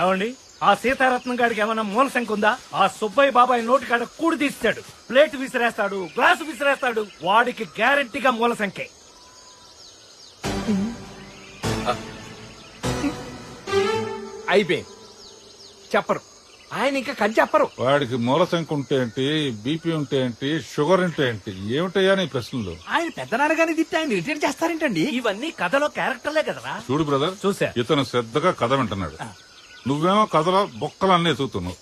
ఏమండి? ఆ సీతారత్నం గాడికి ఏమైనా మూల శంక ఉందా? ఆ సుబ్బయ్య బాబాయ్ నోటి కాడ కూడి తీస్తాడు ప్లేట్ విసిరేస్తాడు గ్లాసు విసిరేస్తాడు. వాడికి గ్యారెంటీగా మూల సంఖ్య అయిపోయింది. చెప్పరు. ఆయన ఇంకా కని చెప్పరు. వాడికి మూల సంఖ్య ఉంటే ఏంటి బీపీ ఉంటే ఏంటి షుగర్ ఉంటే ఏంటి ఏమిటయ్యా నీ ప్రశ్నలు? ఆయన పెద్దనాన్నగానే తిట్టి ఆయన రిటైర్ చేస్తారేంటండి? ఇవన్నీ కథలో క్యారెక్టర్లే కదరా. చూడు బ్రదర్ చూసా. ఇతను శ్రద్ధగా కథ వింటున్నాడు. నువ్వేమో కథలో బొక్కలన్నీ ఎదుగుతున్నావు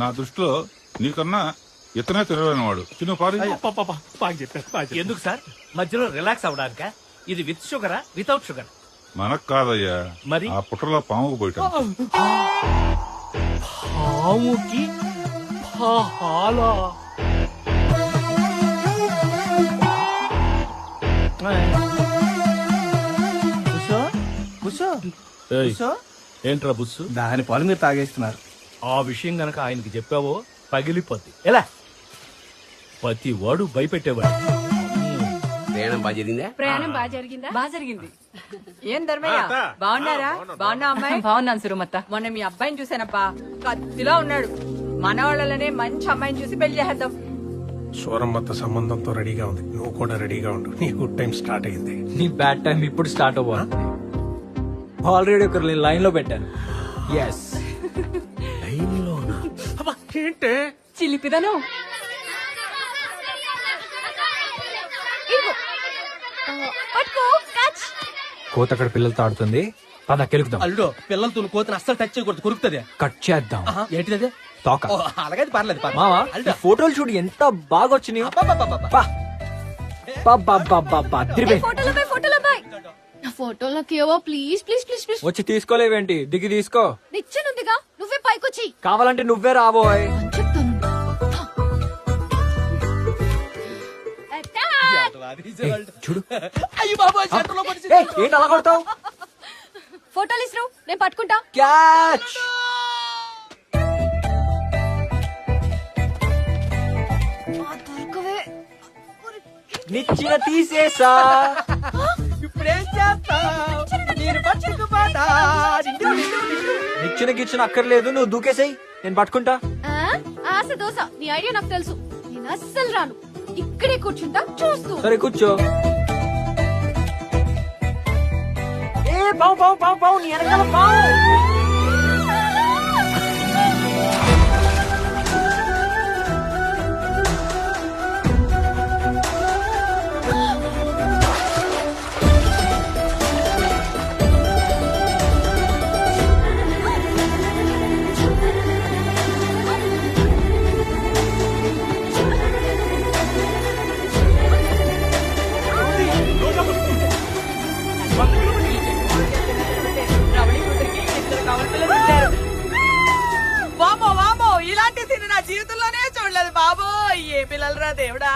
నా దృష్టిలో నీకన్నా ఇతనే తెలివైన వాడు చిన్న పారి. ఎందుకు సార్? మధ్యలో రిలాక్స్ అవడానిక ఇది విత్ షుగరా వితౌట్ షుగర్ మనకు కాదయ్యా. మరి? ఆ పుట్టలో పాముకు పోయటం. పాముకి పాలా కూసో? కూసో? కూసో? ఏంట్రా బుస్సు? దాని పాలు మీరు తాగేస్తున్నారు. ఆ విషయం గనక ఆయనకి చెప్పావో పగిలిపోద్ది. ఎలా? ప్రతి వాడు భయపెట్టేవాడు. ప్రయాణం బాగా జరిగిందా? ప్రయాణం బాగా జరిగిందా? బాగా జరిగింది. ఏం ధర్మయ్య? బాగున్నారా? బాగున్నా అమ్మాయి? బాగున్నాను సురమత్త. మొన్న మీ అబ్బాయిని చూసానప్పా కత్తిలా ఉన్నాడు. మన వాళ్ళనే మంచి అమ్మాయిని చూసి పెళ్ళి చేద్దాం సూరమ్మతో సంబంధంతో రెడీగా ఉంది. నువ్వు కూడా రెడీగా ఉండు. నీ గుడ్ టైం స్టార్ట్ అయింది. నీ బ్యాడ్ టైం ఇప్పుడు స్టార్ట్ అవ్వాలి. ఆల్రెడీ ఒకరు లైన్లో పెట్టాను. ఎస్ ఏంటే? చిలిపిదను. కోత అక్కడ పిల్లలతో ఆడుతుంది. పద కెలుకుదాం. అల్లుడు పిల్లలతో కోతిని అస్సలు టచ్ చేయకూడదు కొరుకుతుంది. కట్ చేద్దాం. ఏంటిది అది? తోక. ఓ, అలాగైతే పర్లేదు. మావా అల్లుడు, ఫోటోలు చూడు ఎంత బాగా వచ్చినాయి. అబ్బబ్బబ్బబ్బ. బా. బా, బా, బా, బా, బా, ఫోటోలోకి ఏవో ప్లీజ్ ప్లీజ్ ప్లీజ్ ప్లీజ్ వచ్చి తీసుకోలేవేంటి? దిగి తీసుకో. నిచ్చెనుందిగా. నువ్వే పైకొచ్చి కావాలంటే నువ్వే రాబోయ్. చెప్తాను. ఏయ్, చూడు. అయ్యి బాబోయ్, సెంటర్లో పడి ఏయ్, ఏంటి అలా కొడతావు? ఫోటోలు ఇస్తారు నేను పట్టుకుంటా. క్యాచ్. దొరకవే. నిచ్చిన తీసేసా. నిచ్చిన గిచ్చిన అక్కర్లేదు నువ్వు దూకేసేయ్. నేను పట్టుకుంటా. ఆ? ఆశ దోశ. నీ ఐడియా నాకు తెలుసు. నేను అస్సలు రాను. ఇక్కడే కూర్చుంటా చూస్తూ. సరే కూర్చో. ఏ పావు పావు పావు పావు నీ వెనకాల పావు. జీవితంలోనే చూడలేదు బాబో. ఏ పిల్లలరా దేవుడా.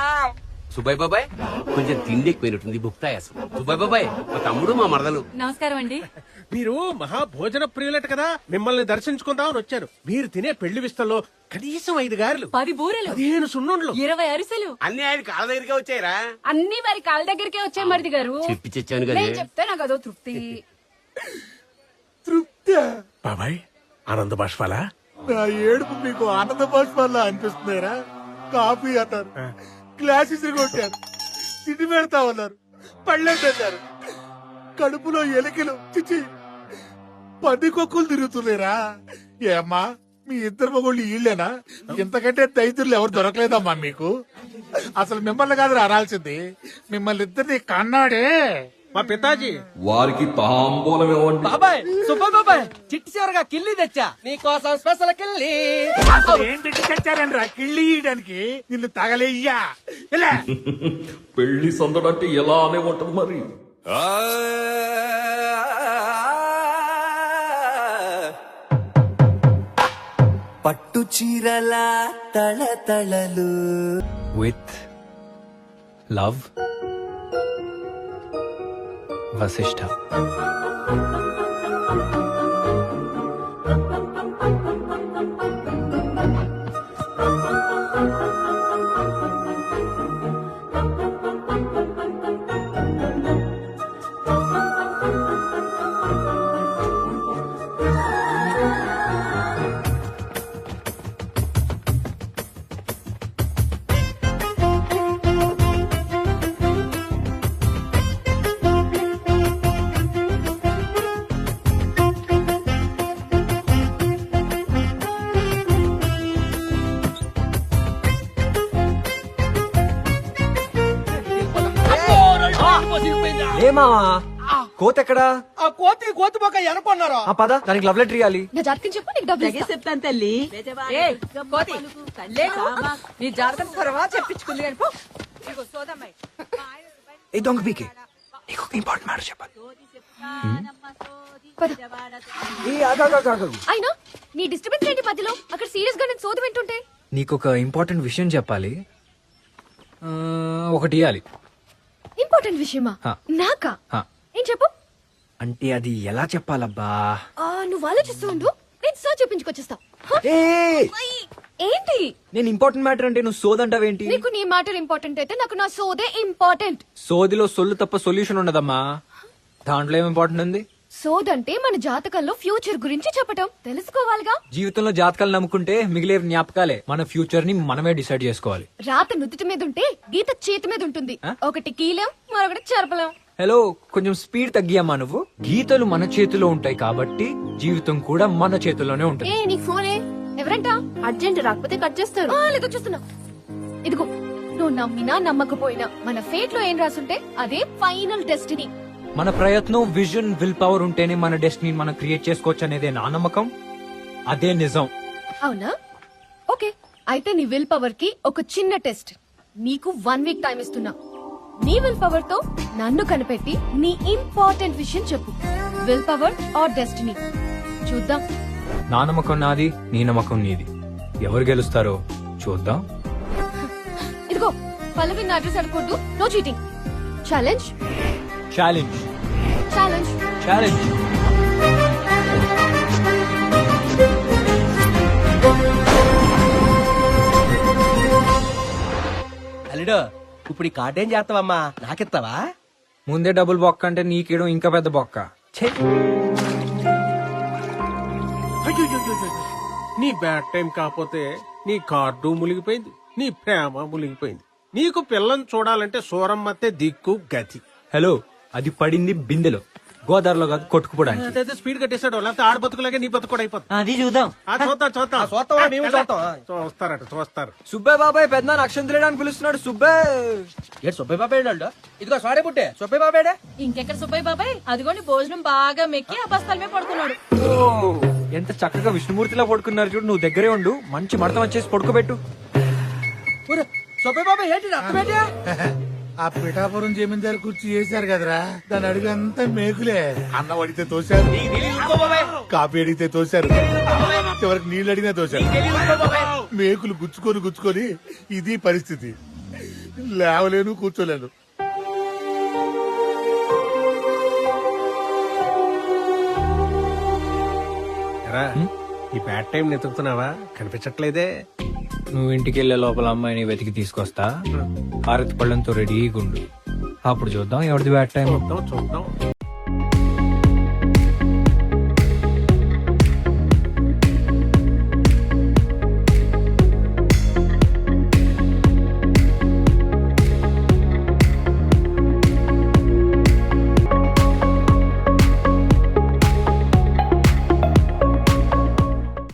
సుబ్బయ్య బాబాయ్ కొంచెం తిండి ఎక్కువైనట్టుంది భుక్తాయాసం సుబ్బయ్య బాబాయ్ మా తమ్ముడు మా మరదలు. నమస్కారం అండి. మీరు మహా భోజన ప్రియులట కదా మిమ్మల్ని దర్శించుకుందామని వచ్చారు మీరు తినే పెళ్ళి విస్తల్లో కనీసం ఐదు గారెలు పది బూరెలు పదిహేను సున్నుండ్లు. ఇరవై అరిసెలు. అన్ని ఆయన కాళ్ళ దగ్గరికే వచ్చాయరా? అన్ని వారి కాళ్ళ దగ్గరికే వచ్చాయి మరిది గారు. చెప్పి చచ్చాను కదా. నేను చెప్తే నాకు అదో తృప్తి. బాబాయ్ ఆనంద బాష్పాలా? నా ఏడుపు మీకు ఆనంద బాష్పాల్లో అనిపిస్తున్నారా కాఫీ అన్నారు. గ్లాసెస్ కొట్టారు తిండి పెడతా ఉన్నారు. పళ్ళెంటారు కడుపులో ఎలికలు చిచి. పందికొక్కులు తిరుగుతున్నారా ఏమ్మా మీ ఇద్దరు మగోళ్ళు ఈళ్ళేనా? ఇంతకంటే దైతులు ఎవరు దొరకలేదమ్మా మీకు? అసలు మిమ్మల్ని కాదు రాల్సింది మిమ్మల్ని ఇద్దరిని కన్నాడే. మా పితాజీ. వారికి తాంబూలం ఇవ్వండి. బాబాయ్ సుబ్బ బాబాయ్ చిట్టి చివరగా కిల్లి తెచ్చా. నీకోసం స్పెషల్ కిల్లి ఏంటి తెచ్చారని రా కిళ్ళి ఇయడానికి నిన్ను తగలేయ్యా. ఇలా పెళ్ళి సందడంటే ఎలానే ఉంటది మరి? పట్టు చీరల తళతళలు విత్ లవ్ Vasishta. ఏమావా కోత ఎక్కడా ఆ కోతి కోతి మొక్క ఎనుకున్నారు ఆ పద దానికి లవ్ లెటర్ ఇవ్వాలి నా జాతకం చెప్పు నీకు డబ్బులు ఇస్తా. చెప్తాను తల్లి ఏయ్, కోతి, లేకు. నీ జాతకం తర్వాత చెప్పించుకుంది కానీ పో. ఇదిగో సోదమ్మాయి. ఏ దొంగ పీకే నీకు ఒక ఇంపార్టెంట్ మ్యాటర్ చెప్పాలి పద. ఏ. అయినా నీ డిస్టర్బెన్స్ ఏంటి మధ్యలో అక్కడ సీరియస్గా నేను సోది వింటుంటే నీకు ఒక ఇంపార్టెంట్ విషయం చెప్పాలి ఆ, ఒకటి ఇవ్వాలి ఇంపార్టెంట్ విషయమా? హా. నాకా? హా. ఏం చెప్పు? అంటే అది ఎలా చెప్పాలబ్బా? ఆ, నువ్వు ఆలోచిస్తూ ఉండు. నేను సర్చ్ చెప్పించుకొచ్చేస్తా. హ? ఏ ఏంటి? నేను ఇంపార్టెంట్ మ్యాటర్ అంటే నువ్వు సోదంటావేంటి? నీకు నీ మ్యాటర్ ఇంపార్టెంట్ అయితే నాకు నా సోదే ఇంపార్టెంట్. సోదిలో సొల్లు తప్ప సొల్యూషన్ ఉండదమ్మా. దాంట్లో ఏం ఇంపార్టెంట్ ఉంది? సోదంటే మన జాతకంలో ఫ్యూచర్ గురించి చెప్పటం. తెలుసుకోవాలిగా? జీవితంలో జాతకాలు నమ్ముకుంటే మిగిలే జ్ఞాపకాలే. మన ఫ్యూచర్ని మనమే డిసైడ్ చేసుకోవాలి. రాత నుదుటి మీద ఉంటే గీత చేతి మీద ఉంటుంది. ఒకటి కీలం మరొకటి చెరపలేం. హలో కొంచెం స్పీడ్ తగ్గియమ్మా నువ్వు. గీతలు మన చేతిలో ఉంటాయి కాబట్టి జీవితం కూడా మన చేతిలోనే ఉంటుంది. ఏ ఫోనే? ఎవరంట? అర్జెంట్ రాకపోతే కట్ చేస్తారు. లేదో చూస్తున్నా. ఇదిగో నువ్వు నమ్మినా నమ్మకపోయినా మన ఫేట్లో ఏం రాసుంటే అదే ఫైనల్ డెస్టినీ. మన ప్రయత్నం విజన్ విల్ పవర్ ఉంటేనే మన డెస్టినీ మనం క్రియేట్ చేసుకోవచ్చు అనేదే నా నమ్మకం. అదే నిజం. అవునా? ఓకే. అయితే నీ విల్ పవర్కి ఒక చిన్న టెస్ట్. నీకు వన్ వీక్ టైం ఇస్తున్నా. నీ విల్ పవర్తో నన్ను కనిపెట్టి నీ ఇంపార్టెంట్ విషయం చెప్పు. Will power or destiny. చూద్దాం. నా నమ్మకం నాది నీ నమ్మకం నీది. ఎవరు గెలుస్తారో చూద్దాం. ఇదిగో పల్లవి నా address no cheating challenge challenge challenge challenge అల్లుడు ఇప్పుడు ఈ కార్డు ఏం చేస్తావమ్మా? నాకిస్తావా? ముందే డబుల్ బొక్క అంటే నీకేయడం ఇంకా పెద్ద బొక్క. ఛే! నీ బ్యాడ్ టైం కాకపోతే నీ కార్డు మునిగిపోయింది నీ ప్రేమ మునిగిపోయింది నీకు పిల్లని చూడాలంటే సూరమ్మతే దిక్కు గతి హలో అది పడింది బిందెలో. గోదావరిలో కాదు కొట్టుకుపోవడానికి. అదైతే స్పీడ్ కట్టేశాడు. లేకపోతే ఆడ బతుకులాగే నీ బతుకు కూడా అయిపోతుంది. అది చూద్దాం. ఆ, చూద్దాం చూద్దాం. చూస్తావా? మేము చూస్తాం చూస్తారట చూస్తారు. సుబ్బయ్య బాబాయ్ పెద్ద అక్షంతలేడు అని పిలుస్తున్నాడు. సుబ్బయ్య ఏడు సుబ్బయ్య బాబాయ్ అల్లుడు ఇదిగో సాడే పుట్టే. సుబ్బయ్య బాబాయ్ ఇంకెక్కడ సుబ్బయ్య బాబాయ్ అదిగోని భోజనం బాగా మెక్కి ఆ బస్తాల మీద పడుకున్నాడు. ఓ, ఎంత చక్కగా విష్ణుమూర్తిలా పడుకున్నారు చూడు నువ్వు దగ్గరే ఉండు. మంచి మడతం వచ్చేసి పడుకోబెట్టు. సుబ్బయ్య బాబాయ్ ఏంటి అర్థమేంటి ఆ పిఠాపురం జమీందారు కుర్చీ చేశారు కదరా? దాని అడుగు అంతా మేకులే. అన్నం అడిగితే తోశారు. కాపీ అడిగితే తోశారు. చివరికి నీళ్ళు అడిగినా తోశారు. మేకులు గుచ్చుకొని గుచ్చుకొని ఇది పరిస్థితి. లేవలేను కూర్చోలేను. ఈ బ్యాడ్ టైం నెతుకుతున్నావా కనిపించట్లేదే. నువ్వు ఇంటికి వెళ్ళే లోపల అమ్మాయిని వెతికి తీసుకొస్తా. హారతి పళ్ళంతో రెడీగా ఉండు. అప్పుడు చూద్దాం ఎవరిది బ్యాట్ టైం చూద్దాం చూద్దాం.